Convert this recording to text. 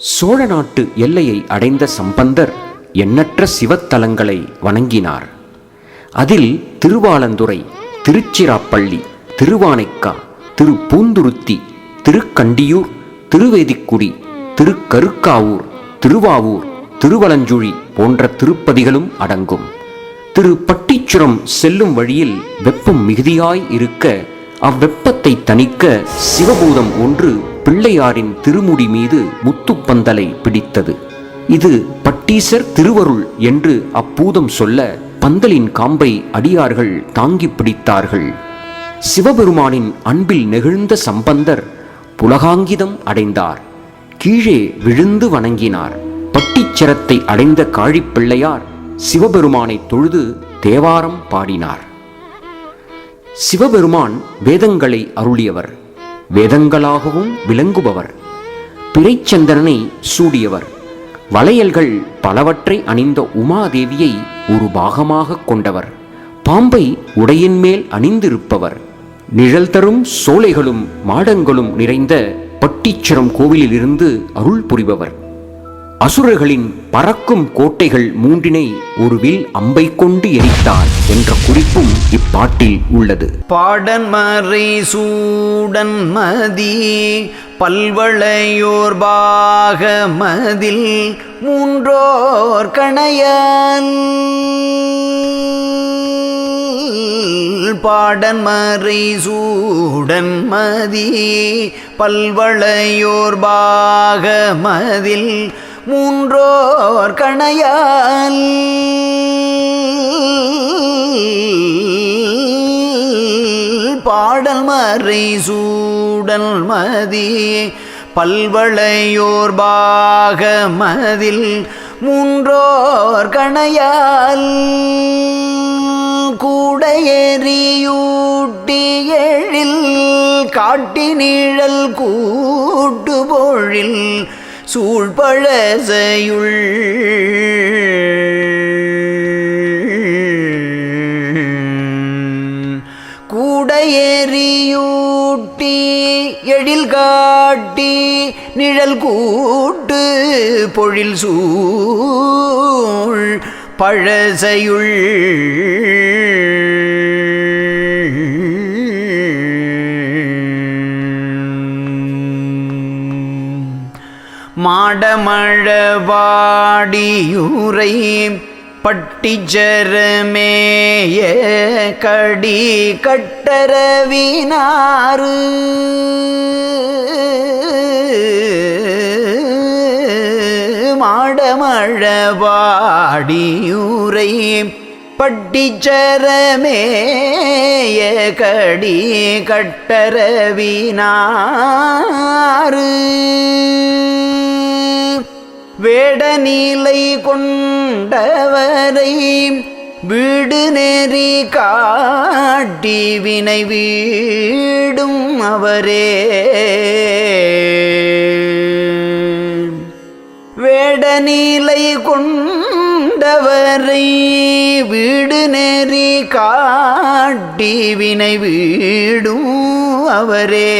சோழ நாட்டு எல்லையை அடைந்த சம்பந்தர் எண்ணற்ற சிவத்தலங்களை வணங்கினார். அதில் திருவாலந்துறை திருச்சிராப்பள்ளி திருவானைக்கா திரு பூந்துருத்தி திருக்கண்டியூர் திருவேதிக்குடி திருக்கருக்காவூர் திருவாவூர் திருவலஞ்சுழி போன்ற திருப்பதிகளும் அடங்கும். திரு பட்டிச்சுரம் செல்லும் வழியில் வெப்பம் மிகுதியாய் இருக்க அவ்வெப்பத்தை தணிக்க சிவபூதம் ஒன்று பிள்ளையாரின் திருமுடி மீது முத்துப்பந்தலை பிடித்தது. இது பட்டீசர் திருவருள் என்று அப்பூதம் சொல்ல பந்தலின் காம்பை அடியார்கள் தாங்கி பிடித்தார்கள். சிவபெருமானின் அன்பில் நெகிழ்ந்த சம்பந்தர் புலகாங்கிதம் அடைந்தார். கீழே விழுந்து வணங்கினார். பட்டிச்சரத்தை அடைந்த காழிப்பிள்ளையார் சிவபெருமானை தொழுது தேவாரம் பாடினார். சிவபெருமான் வேதங்களை அருளியவர் வேதங்களாகவும் விளங்குபவர் பிறைச்சந்திரனை சூடியவர் வளையல்கள் பலவற்றை அணிந்த உமாதேவியை ஒரு பாகமாக கொண்டவர் பாம்பை உடையின் மேல் அணிந்திருப்பவர் நிழல் தரும் சோலைகளும் மாடங்களும் நிறைந்த பட்டீச்சரம் கோவிலிலிருந்து அருள் புரிபவர். அசுரர்களின் பறக்கும் கோட்டைகள் மூன்றினை ஒரு வில் அம்பை கொண்டு எரித்தார் என்ற குறிப்பும் இப்பாட்டில் உள்ளது. பாடன் மறை சூடன் மதி பல்வளையோர் பாக மதில் மூன்றோர் கணையன். பாடன் மறை சூடன் மதி பல்வளையோர் பாக மதில் மூன்றோர் கணையால். பாடல் மறை சூடல் மதியே பல்வளையோர் பாகமதில் மூன்றோர் கணையால். கூட எழில் காட்டி நிழல் கூட்டு பொழில் சூழ்பழசையுள் கூடையேறியூட்டி எழில் காட்டி நிழல் கூட்டு பொழில் சூழ் பழசையுள் மாடமழவாடியூரை பட்டிச்சரமேய கடி கட்டரவினாறு. மாடமழவாடியூரை பட்டிச்சரமேய கடி கட்டரவினாறு. வேடநீலை கொண்டவரை வீடு நெறி காட்டி வினை வீடும் அவரே. வேடநீலை கொண்டவரை வீடு நெறி காட்டி வினை வீடும் அவரே.